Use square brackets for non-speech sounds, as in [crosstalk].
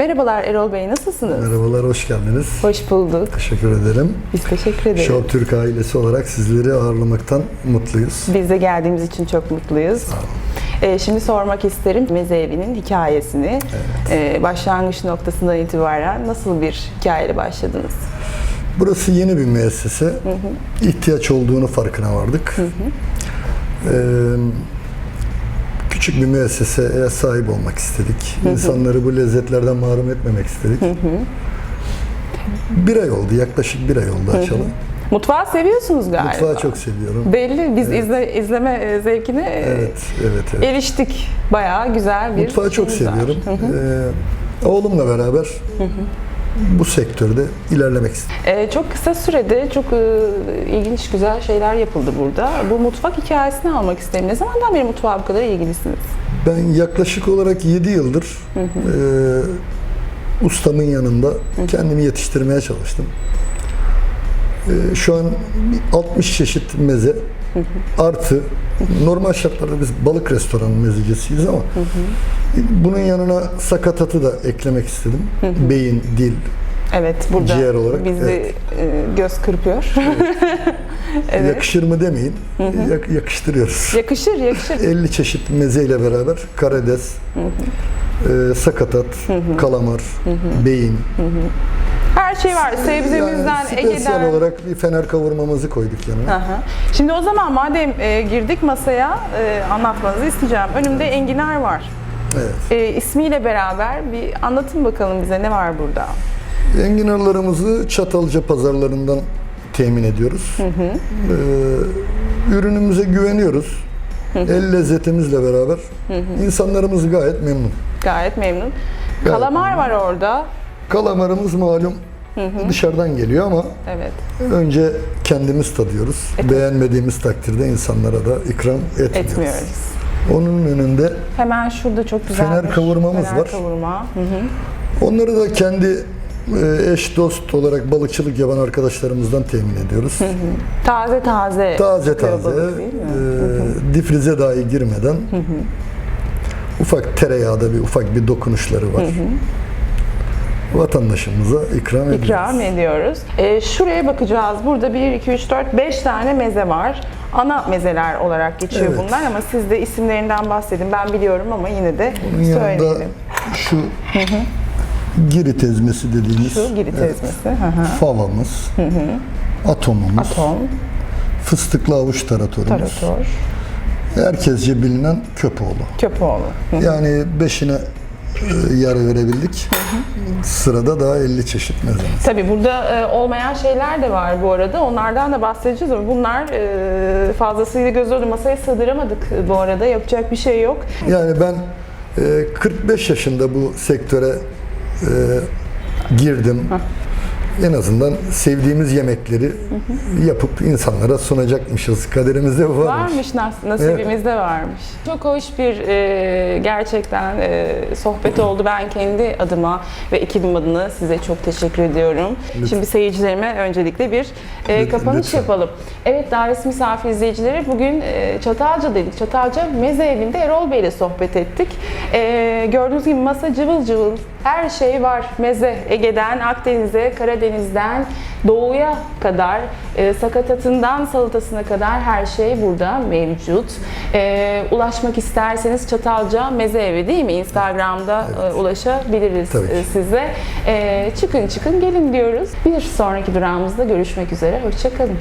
Merhabalar Erol Bey, nasılsınız? Merhabalar, hoş geldiniz. Hoş bulduk. Teşekkür ederim. Biz teşekkür ederiz. Show Türk ailesi olarak sizleri ağırlamaktan mutluyuz. Biz de geldiğimiz için çok mutluyuz. Ee, şimdi sormak isterim Meze Evi'nin hikayesini. Ee, başlangıç noktasından itibaren nasıl bir hikayeyle başladınız? Burası yeni bir müessese. İhtiyaç olduğunu farkına vardık. Ee, küçük bir müesseseye sahip olmak istedik. İnsanları bu lezzetlerden mahrum etmemek istedik. Bir ay oldu, yaklaşık bir ay oldu açalım. Mutfağı seviyorsunuz galiba. Mutfağı çok seviyorum. Belli, biz izle, izleme e, zevkine e, Evet, evet, evet. eriştik. Bayağı güzel bir Mutfağı çok var. seviyorum. Ee, oğlumla beraber bu sektörde ilerlemek istedim. Ee, çok kısa sürede çok e, ilginç, güzel şeyler yapıldı burada. Bu mutfak hikayesini almak isterim. Ne zamandan beri mutfağa bu kadar ilgilisiniz? Ben yaklaşık olarak 7 yıldır e, ustamın yanında kendimi yetiştirmeye çalıştım. E, şu an 60 çeşit meze artı normal şartlarda biz balık restoranı mezecisiyiz ama bunun yanına sakatatı da eklemek istedim. Beyin, dil, Evet, burada Ciğer olarak, bizi evet. e, göz kırpıyor. evet. [laughs] yakışır mı demeyin, yak- yakıştırıyoruz. Yakışır, yakışır. [laughs] 50 çeşit mezeyle beraber karides, e, sakatat, kalamar, beyin. Her şey var. Sebzemizden, Yani Ege'den. olarak bir fener kavurmamızı koyduk yanına. Aha. Şimdi o zaman madem e, girdik masaya e, anlatmanızı isteyeceğim. Önümde enginar var. Evet. E, ismiyle beraber bir anlatın bakalım bize ne var burada. Enginarlarımızı Çatalca pazarlarından temin ediyoruz. Ee, ürünümüze güveniyoruz. El lezzetimizle beraber insanlarımız gayet memnun. Gayet memnun. Kalamar var orada. Kalamarımız malum dışarıdan geliyor ama Evet. önce kendimiz tadıyoruz. Beğenmediğimiz takdirde insanlara da ikram etmiyoruz. Etmiyoruz. Onun önünde Hemen şurada çok güzel Fener kavurmamız fener var. kavurma. Hı hı. onları da kendi e, eş dost olarak balıkçılık yapan arkadaşlarımızdan temin ediyoruz. Taze taze. Taze taze, balık e, difrize dahi girmeden ufak tereyağda bir ufak bir dokunuşları var. Vatandaşımıza ikram ediyoruz. İkram ediyoruz. Ee, şuraya bakacağız. Burada 1, 2, 3, 4, 5 tane meze var. Ana mezeler olarak geçiyor Evet. bunlar ama siz de isimlerinden bahsedin. Ben biliyorum ama yine de Bunun yanında söyleyelim. şu girit ezmesi dediğimiz Şu girit evet, ezmesi. Hı hı. favamız, atomumuz, Atom, fıstıklı avuç taratorumuz, tarator, herkesce bilinen köpoğlu. köpoğlu. Yani beşine e, yer verebildik. Sırada daha 50 çeşit mezemiz. Tabii burada e, olmayan şeyler de var bu arada. Onlardan da bahsedeceğiz ama bunlar e, fazlasıyla göz önünde masaya sığdıramadık e, bu arada. Yapacak bir şey yok. Yani ben e, 45 yaşında bu sektöre e, girdim. En azından sevdiğimiz yemekleri yapıp insanlara sunacakmışız. Kaderimizde varmış. Varmış nas- nasibimizde varmış. Çok hoş bir e, gerçekten e, sohbet oldu. Ben kendi adıma ve ekibim adına size çok teşekkür ediyorum. Şimdi seyircilerime öncelikle bir e, Lütfen, kapanış lütfen. yapalım. Evet dairesi misafir izleyicileri bugün e, Çatalca'daydık. Çatalca Meze Evi'nde Erol Bey ile sohbet ettik. E, gördüğünüz gibi masa cıvıl cıvıl. Her şey var. Meze Ege'den Akdeniz'e, Karadeniz'den doğuya kadar, e, sakatatından salatasına kadar her şey burada mevcut. E, ulaşmak isterseniz Çatalca Meze Evi değil mi? Instagram'da e, ulaşabiliriz Tabii ki. e, size. E, çıkın çıkın gelin diyoruz. Bir sonraki durağımızda görüşmek üzere. Hoşçakalın.